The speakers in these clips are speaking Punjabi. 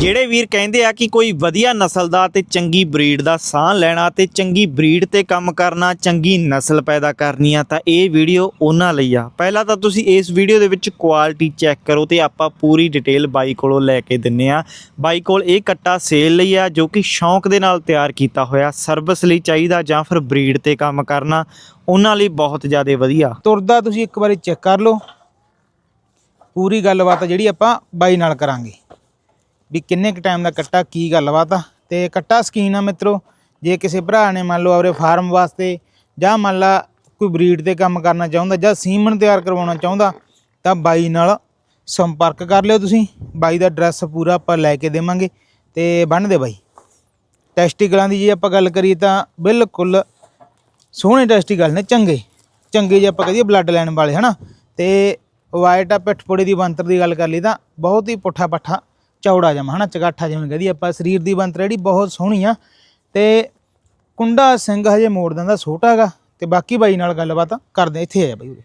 ਜਿਹੜੇ ਵੀਰ ਕਹਿੰਦੇ ਆ ਕਿ ਕੋਈ ਵਧੀਆ ਨਸਲ ਦਾ ਤੇ ਚੰਗੀ ਬਰੀਡ ਦਾ ਸਾਹ ਲੈਣਾ ਤੇ ਚੰਗੀ ਬਰੀਡ ਤੇ ਕੰਮ ਕਰਨਾ, ਚੰਗੀ ਨਸਲ ਪੈਦਾ ਕਰਨੀ ਆ, ਤਾਂ ਇਹ ਵੀਡੀਓ ਉਹਨਾਂ ਲਈ ਆ। ਪਹਿਲਾਂ ਤਾਂ ਤੁਸੀਂ ਇਸ ਵੀਡੀਓ ਦੇ ਵਿੱਚ ਕੁਆਲਿਟੀ ਚੈੱਕ ਕਰੋ ਤੇ ਆਪਾਂ ਪੂਰੀ ਡਿਟੇਲ ਬਾਈ ਕੋਲੋਂ ਲੈ ਕੇ ਦਿੰਨੇ ਆ। ਬਾਈ ਕੋਲ ਇਹ ਕੱਟਾ ਸੇਲ ਲਈ ਆ, ਜੋ ਕਿ ਸ਼ੌਂਕ ਦੇ ਨਾਲ ਤਿਆਰ ਕੀਤਾ ਹੋਇਆ ਸਰਵਿਸ ਲਈ ਚਾਹੀਦਾ ਜਾਂ ਫਿਰ ਬਰੀਡ ਤੇ ਕੰਮ ਕਰਨਾ, ਉਹਨਾਂ ਲਈ ਬਹੁਤ ਜ਼ਿਆਦਾ ਵਧੀਆ। ਤੁਰਦਾ ਤੁਸੀਂ ਇੱਕ ਵਾਰੀ ਚੈੱਕ ਕਰ ਲਓ। ਪੂਰੀ ਗੱਲਬਾਤ ਜਿਹੜੀ ਆਪਾਂ ਬਾਈ ਨਾਲ ਕਰਾਂਗੇ। ਵੀ ਕਿੰਨੇ ਕ ਟਾਈਮ ਦਾ ਕੱਟਾ, ਕੀ ਗੱਲਬਾਤ ਆ? ਤੇ ਕੱਟਾ ਸਕੀਨ ਆ ਮਿੱਤਰੋ, ਜੇ ਕਿਸੇ ਭਰਾ ਨੇ ਮੰਨ ਲਓ ਆਪਣੇ ਫਾਰਮ ਵਾਸਤੇ ਜਾਂ ਮੰਨ ਲਾ ਕੋਈ ਬਰੀਡ ਤੇ ਕੰਮ ਕਰਨਾ ਚਾਹੁੰਦਾ ਜਾਂ ਸੀਮਨ ਤਿਆਰ ਕਰਵਾਉਣਾ ਚਾਹੁੰਦਾ, ਤਾਂ ਬਾਈ ਨਾਲ ਸੰਪਰਕ ਕਰ ਲਿਓ ਤੁਸੀਂ। ਬਾਈ ਦਾ ਐਡਰੈਸ ਪੂਰਾ ਆਪਾਂ ਲੈ ਕੇ ਦੇਵਾਂਗੇ ਤੇ ਬੰਨ ਦੇ ਬਾਈ। ਟੈਸਟੀਕਲਾਂ ਦੀ ਜੇ ਆਪਾਂ ਗੱਲ ਕਰੀਏ ਤਾਂ ਬਿਲਕੁਲ ਸੋਹਣੇ ਟੈਸਟੀਕਲ ਨੇ, ਚੰਗੇ। ਚੰਗੇ ਜੇ ਆਪਾਂ ਕਹੀਏ ਬਲੱਡ ਲਾਈਨ ਵਾਲੇ, ਹਨਾ? ਤੇ ਵਾਈਟ ਆ, ਪਿੱਠਪੋੜੇ ਦੀ ਬੰਤਰ ਦੀ ਗੱਲ ਕਰ ਲਈ ਤਾਂ ਬਹੁਤ ਹੀ ਪੁੱਠਾ ਪੱਠਾ ਚੌੜਾ ਜਮਾ ਹਨਾ ਚਗਾਠਾ ਜਿਵੇਂ ਕਹਦੀ ਆਪਾਂ ਸਰੀਰ ਦੀ ਬੰਤਰ ਜਿਹੜੀ ਬਹੁਤ ਸੋਹਣੀ ਆ। ਤੇ ਕੁੰਡਾ ਸਿੰਘ ਹਜੇ ਮੋੜ ਦਿੰਦਾ ਛੋਟਾ ਹੈਗਾ। ਤੇ ਬਾਕੀ ਬਾਈ ਨਾਲ ਗੱਲਬਾਤ ਕਰਦੇ ਇੱਥੇ ਆ ਬਾਈ ਉਰੇ।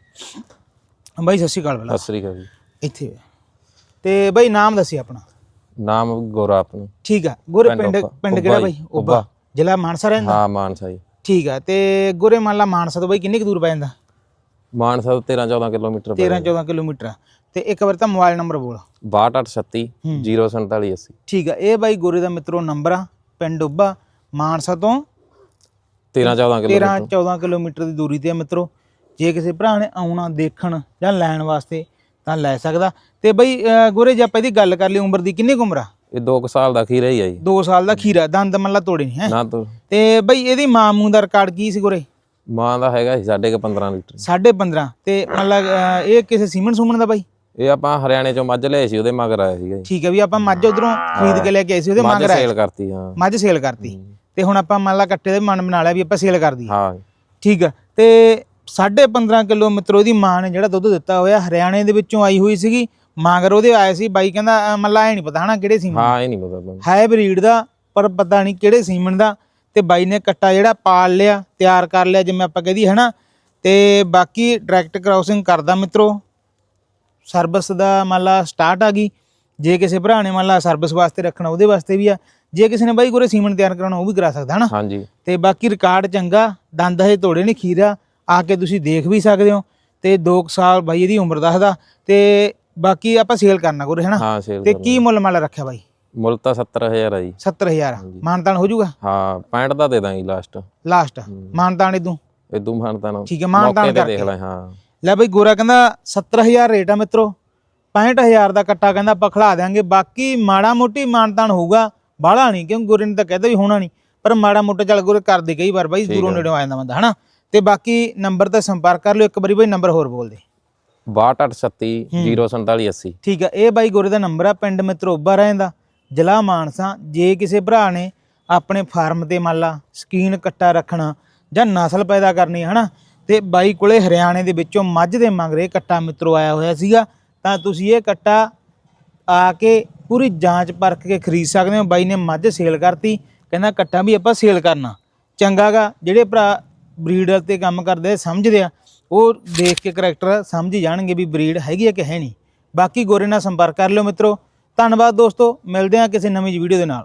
ਬਾਈ ਸਤਿ ਸ਼੍ਰੀ ਅਕਾਲ ਬਲਾ ਸਤਿ ਸ੍ਰੀ ਅਕਾਲ ਜੀ। ਇੱਥੇ। ਤੇ ਬਾਈ ਨਾਮ ਦੱਸੀ ਆਪਣਾ? ਨਾਮ ਗੋਰਾ ਆਪਣਾ ਠੀਕ ਆ। ਗੁਰੇ ਪਿੰਡ ਪਿੰਡ ਕਿਹੜਾ ਬਾਈ? ਉੱਭਾ। ਜ਼ਿਲ੍ਹਾ ਮਾਨਸਾ ਰਹਿੰਦਾ? ਹਾਂ ਮਾਨਸਾ ਜੀ। ਠੀਕ ਆ। ਤੇ ਗੁਰੇ ਮੰਨ ਲਾ ਮਾਨਸਾ ਤੋਂ ਬਾਈ ਕਿੰਨੀ ਕੁ ਦੂਰ ਪੈ ਜਾਂਦਾ? ਮਾਨਸਾ ਤੋਂ 13 14 ਕਿਲੋਮੀਟਰ 13 14 ਕਿਲੋਮੀਟਰ ਆ। ਤੇ ਇੱਕ ਵਾਰ ਤਾਂ ਮੋਬਾਈਲ ਨੰਬਰ ਬੋਲ। 6238 04780 ਠੀਕ ਆ। ਇਹ ਬਾਈ ਗੋਰੇ ਦਾ ਮਿੱਤਰੋ ਨੰਬਰ ਆ ਪਿੰਡ ਉੱਭਾ ਮਾਨਸਾ ਤੋਂ 13 14 13 ਕਿਲੋਮੀਟਰ 14 ਕਿਲੋਮੀਟਰ ਦੀ ਦੂਰੀ ਤੇ ਆ ਮਿੱਤਰੋ। ਜੇ ਕਿਸੇ ਭਰਾ ਨੇ ਆਉਣਾ ਦੇਖਣ ਜਾਂ ਲੈਣ ਵਾਸਤੇ ਤਾਂ ਲੈ ਸਕਦਾ। ਤੇ ਬਈ ਅਹ ਗੋਰੇ ਜੇ ਆਪਾਂ ਇਹਦੀ ਗੱਲ ਕਰ ਲਈ ਉਮਰ ਦੀ ਕਿੰਨੀ ਕੁ ਉਮਰ ਆ? ਇਹ 2 ਸਾਲ ਦਾ ਖੀਰਾ ਹੀ ਆ ਜੀ। 2 ਸਾਲ ਦਾ ਖੀਰਾ ਦੰਦ ਮੱਲਾ ਤੋੜੇ ਨਹੀਂ ਹੈ? ਨਾ ਤੋਂ ਤੇ ਬਈ ਇਹਦੀ ਮਾਂ ਮੂੰਹ ਦਾ ਰਿਕਾਰਡ ਕੀ ਸੀ ਗੋਰੇ? ਮਾਂ ਦਾ ਹੈਗਾ ਸੀ ਸਾਢੇ ਕੁ 15 ਲੀਟਰ। 15.5 ਤੇ ਮਤਲਬ ਅਹ ਇਹ ਕਿਸੇ ਸੀਮਨ ਸੁਮਨ ਦਾ ਬਾਈ? ਇਹ ਆਪਾਂ ਹਰਿਆਣੇ ਚੋਂ ਮੱਝ ਲਏ ਸੀ ਉਹਦੇ ਮਗਰ ਆਇਆ ਸੀਗਾ। ਜੀ ਠੀਕ ਹੈ ਵੀ ਆਪਾਂ ਮੱਝ ਉਧਰੋਂ ਖਰੀਦ ਕੇ ਲੈ ਕੇ ਆਏ ਸੀ ਉਹਦੇ ਮੱਝ ਮਗਰ ਆਏ ਸੇਲ ਕਰਤੀ ਹਾਂ। ਮੱਝ ਸੇਲ ਕਰਤੀ। ਤੇ ਹੁਣ ਆਪਾਂ ਮੰਨ ਲਾ ਕੱਟੇ ਦੇ ਮਨ ਬਣਾ ਲਿਆ ਵੀ ਆਪਾਂ ਸੇਲ ਕਰ ਦਈਏ ਹਾਂ। ਠੀਕ ਆ ਤੇ 15.5 ਕਿਲੋ ਮਿੱਤਰੋ ਦੀ ਮਾਂ ਨੇ ਜਿਹੜਾ ਦੁੱਧ ਦਿੱਤਾ ਹੋਇਆ ਹਰਿਆਣੇ ਦੇ ਵਿੱਚੋਂ ਆਈ ਹੋਈ ਸੀਗੀ ਮਾਂਗਰ ਉਹਦੇ ਆਏ ਸੀ ਬਾਈ ਕਹਿੰਦਾ ਅਹ ਮੱਲਾ ਐ ਨਹੀਂ ਪਤਾ ਹਨਾ ਕਿਹੜੇ ਸੀਮਨ ਹਾਂ ਇਹ ਨਹੀਂ ਪਤਾ ਹੈ ਬਰੀਡ ਦਾ ਪਰ ਪਤਾ ਨਹੀਂ ਕਿਹੜੇ ਸੀਮਨ ਦਾ। ਤੇ ਬਾਈ ਨੇ ਕੱਟਾ ਜਿਹੜਾ ਪਾਲ ਲਿਆ ਤਿਆਰ ਕਰ ਲਿਆ ਜਿਵੇਂ ਆਪਾਂ ਕਹਦੀ ਹਨਾ? ਤੇ ਬਾਕੀ ਡਾਇਰੈਕਟ ਕ੍ਰਾਸਿੰਗ ਕਰਦਾ ਮਿੱਤਰੋ। ਸਰਵਿਸ ਦਾ ਮੰਨ ਲਾ ਸਟਾਰਟ ਆ ਗਈ। ਜੇ ਕਿਸੇ ਭਰਾ ਨੇ ਮੰਨ ਲਾ ਸਰਵਿਸ ਵਾਸਤੇ ਰੱਖਣਾ ਉਹਦੇ ਵਾਸਤੇ ਵੀ ਆ। ਜੇ ਕਿਸੇ ਨੇ ਬਾਈ ਕੋਰੇ ਸੀਮਨ ਤਿਆਰ ਕਰਾਉਣਾ ਉਹ ਵੀ ਕਰਾ ਸਕਦਾ ਹਨਾ? ਹਾਂਜੀ। ਤੇ ਬਾਕੀ ਰਿਕਾਰਡ ਚੰਗਾ ਦੰਦ ਹਜੇ ਤੋੜੇ ਨਹੀਂ ਖੀਰਾ ਆ ਕੇ ਤੁਸੀਂ ਦੇਖ ਵੀ ਸਕਦੇ ਹੋ। ਤੇ 2 ਸਾਲ ਬਾਈ ਇਹਦੀ ਉਮਰ ਦੱਸਦਾ। ਤੇ ਬਾਕੀ ਆਪਾਂ ਸੇਲ ਕਰਨਾ ਕੋਰੇ ਹਨਾ? ਤੇ ਕੀ ਮੁੱਲ ਮਾਲ ਰੱਖਿਆ ਬਾਈ? ਮੁੱਲ ਤਾਂ 70000 ਆ ਜੀ। 70000 ਮਾਨਤਾਨ ਹੋ ਜਾਊਗਾ? ਹਾਂ 65 ਦਾ ਦੇ ਦਾਂਗੇ ਲਾਸਟ ਲਾਸਟ ਮਾਨਤਾਨ ਇਦੋਂ ਇਦੋਂ ਮਾਨਤਾ ਨਾ ਠੀਕ ਹੈ, ਮਾਨਤਾਨ ਕਰਕੇ। ਦੇਖ ਲੈ ਹਾਂ। ਲੈ ਬਈ ਗੋਰਾ ਕਹਿੰਦਾ 70000 ਰੇਟ ਆ ਮਿੱਤਰੋ। 65000 ਦਾ ਕੱਟਾ ਕਹਿੰਦਾ ਆਪਾਂ ਖਿਲਾ ਦੇਾਂਗੇ ਬਾਕੀ ਮਾੜਾ ਮੋਟੀ ਮਾਨਤਾਨ ਹੋਊਗਾ। ਬਾਹਲਾ ਨਹੀਂ ਕਿਉਂ ਗੋਰੇ ਨੇ ਤਾਂ ਕਹਿੰਦਾ ਵੀ ਹੋਣਾ ਨਹੀਂ ਪਰ ਮਾੜਾ ਮੋਟਾ ਚੱਲ ਗੋਰੇ ਕਰਦੇ ਕਈ ਵਾਰ ਬਾਈ ਦੂਰੋਂ ਨੇੜੋਂ ਆ। ਜਾਂਦਾ ਬੰਦਾ ਹਨਾ? ਤੇ ਬਾਕੀ ਨੰਬਰ ਤੇ ਸੰਪਰਕ ਕਰ ਲਿਓ। ਇੱਕ ਵਾਰੀ ਬਾਈ ਨੰਬਰ ਹੋਰ ਬੋਲ ਦੇ। 6238 04780 ਠੀਕ ਆ ਇਹ ਬਾਈ ਗੋਰੇ ਦਾ ਨੰਬਰ ਆ। ਪਿੰਡ ਮਿੱਤਰੋਬਾ ਰਹਿੰਦਾ ਜ਼ਿਲ੍ਹਾ ਮਾਨਸਾ, ਜੇ ਕਿਸੇ ਭਰਾ ਨੇ ਆਪਣੇ ਫਾਰਮ ਤੇ ਮੰਨ ਲਾ ਸਕੀਨ ਕੱਟਾ ਰੱਖਣਾ ਜਾਂ ਨਸਲ ਪੈਦਾ ਕਰਨੀ, ਹਨਾ? ਤੇ ਬਾਈ ਕੋਲੇ ਹਰਿਆਣੇ ਦੇ ਵਿੱਚੋਂ ਮੱਝ ਦੇ ਮੰਗਰੇ ਕੱਟਾ ਮਿੱਤਰੋ ਆਇਆ ਹੋਇਆ ਸੀਗਾ, ਤਾਂ ਤੁਸੀਂ ਇਹ ਕੱਟਾ ਆ ਕੇ ਪੂਰੀ ਜਾਂਚ ਪਰਖ ਕੇ ਖਰੀਦ ਸਕਦੇ ਹੋ। ਬਾਈ ਨੇ ਮੱਝ ਸੇਲ ਕਰਤੀ, ਕਹਿੰਦਾ ਕੱਟਾ ਵੀ ਆਪਾਂ ਸੇਲ ਕਰਨਾ। ਚੰਗਾਗਾ ਜਿਹੜੇ ਭਰਾ ਬਰੀਡਰ ਤੇ ਕੰਮ ਕਰਦੇ ਸਮਝਦੇ ਆ, ਉਹ ਦੇਖ ਕੇ ਕਰੈਕਟਰ ਸਮਝ ਜਾਣਗੇ ਵੀ ਬਰੀਡ ਹੈਗੀ ਹੈ ਕਿ ਹੈ ਨਹੀਂ। ਬਾਕੀ ਗੋਰੇ ਨਾਲ ਸੰਪਰਕ ਕਰ ਲਿਓ ਮਿੱਤਰੋ। ਧੰਨਵਾਦ ਦੋਸਤੋ ਮਿਲਦੇ ਹਾਂ ਕਿਸੇ ਨਵੀਂ ਵੀਡੀਓ ਦੇ ਨਾਲ।